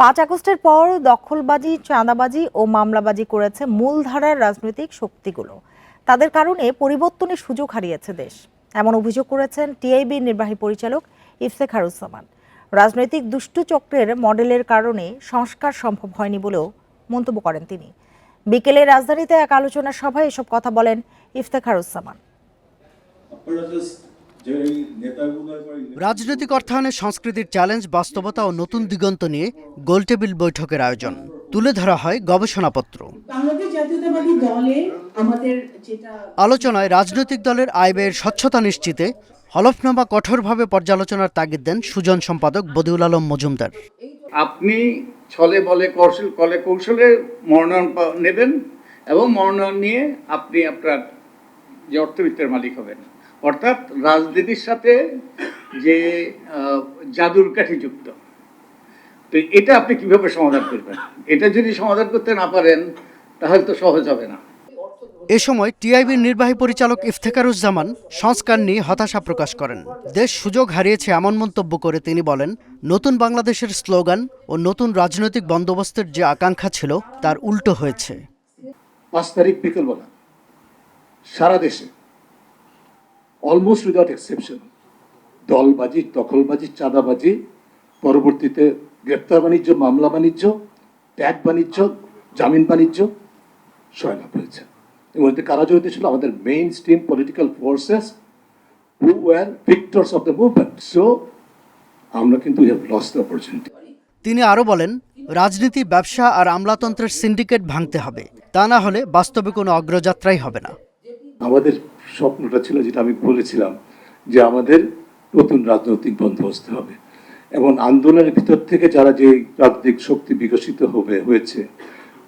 পাঁচ আগস্টের পর দখলবাজি, চাঁদাবাজি ও মামলাবাজি করেছে মূলধারার রাজনৈতিক শক্তিগুলো। তাদের কারণে পরিবর্তনের সুযোগ হারিয়েছে দেশ। এমন অভিযোগ করেছেন টিআইবির নির্বাহী পরিচালক ইফতেখারুজ্জামান রাজনৈতিক দুষ্টু চক্রের মডেলের কারণে সংস্কার সম্ভব হয়নি বলেও মন্তব্য করেন তিনি। বিকেলে রাজধানীতে এক আলোচনা সভায় এসব কথা বলেন ইফতেখারুজ্জামান রাজনৈতিক অর্থায়নে সংস্কৃতির চ্যালেঞ্জ, বাস্তবতা ও নতুন দিগন্ত নিয়ে গোলটেবিল বৈঠকের আয়োজন। তুলে ধরা হয় গবেষণাপত্র। আলোচনায় রাজনৈতিক দলের আয় ব্যয়ের স্বচ্ছতা নিশ্চিতে হলফনামা কঠোরভাবে পর্যালোচনার তাগিদ দেন সুজন সম্পাদক বদিউল আলম মজুমদার। আপনি ছলে বলে কৌশল, কলে কৌশলে মনোনয়ন নেবেন এবং মনোনয়ন নিয়ে আপনি আপনার যে অর্থবিত্তের মালিক হবেন। অর্থাৎ রাজনীতির সাথে যে জাদুর কাঠি যুক্ত। তো এটা আপনি কীভাবে সমাধান করবেন? এটা যদি সমাধান করতে না পারেন তাহলে তো সহজ হবে না। এ সময় টিআইবির নির্বাহী পরিচালক ইফতেখারুজ্জামান সংস্কার নিয়ে হতাশা প্রকাশ করেন। দেশ সুযোগ হারিয়েছে এমন মন্তব্য করে তিনি বলেন নতুন বাংলাদেশের স্লোগান ও নতুন রাজনৈতিক বন্দোবস্তের যে আকাঙ্ক্ষা ছিল তার উল্টো হয়েছে। পাঁচ তারিখ বিকেলবেলা সারা দেশে অলমোস্ট উইদাউট এক্সেপশন দলবাজি দখলবাজি চাঁদাবাজি পরবর্তীতে গ্রেপ্তার বাণিজ্য মামলা বাণিজ্য ট্যাগ বাণিজ্য জামিন বাণিজ্য সয়লাভ হয়েছে। এবং এতে কারা জড়িত ছিল? আমাদের mainstream political forces who were victors of the movement so আমরা কিন্তু we have lost the opportunity তিনি আরও বলেন রাজনীতি ব্যবসা আর আমলাতন্ত্রের সিন্ডিকেট ভাঙতে হবে। তা না হলে বাস্তবে কোনো অগ্রযাত্রাই হবে না। আমাদের স্বপ্নটা ছিল যেটা আমি বলেছিলাম যে আমাদের নতুন রাজনৈতিক বন্দোবস্ত হবে। এবং আন্দোলনের ভিতর থেকে যারা যে রাজনৈতিক শক্তি বিকশিত হবে হয়েছে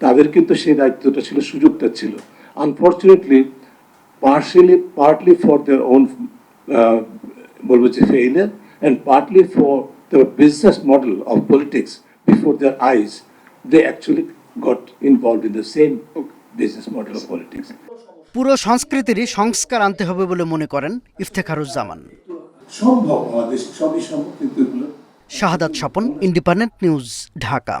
তাদের কিন্তু সেই দায়িত্বটা ছিল সুযোগটা ছিল। Unfortunately partially partly for their own বলব যে failure and partly for the business model of politics before their eyes they actually got involve in the same business model of politics পুরো সংস্কৃতিরই সংস্কার আনতে হবে বলে মনে করেন ইফতেখারুজ্জামান। সম্ভব আমাদের সবই সম্ভব কিন্তু শাহাদাত স্বপন ইন্ডিপেন্ডেন্ট নিউজ ঢাকা।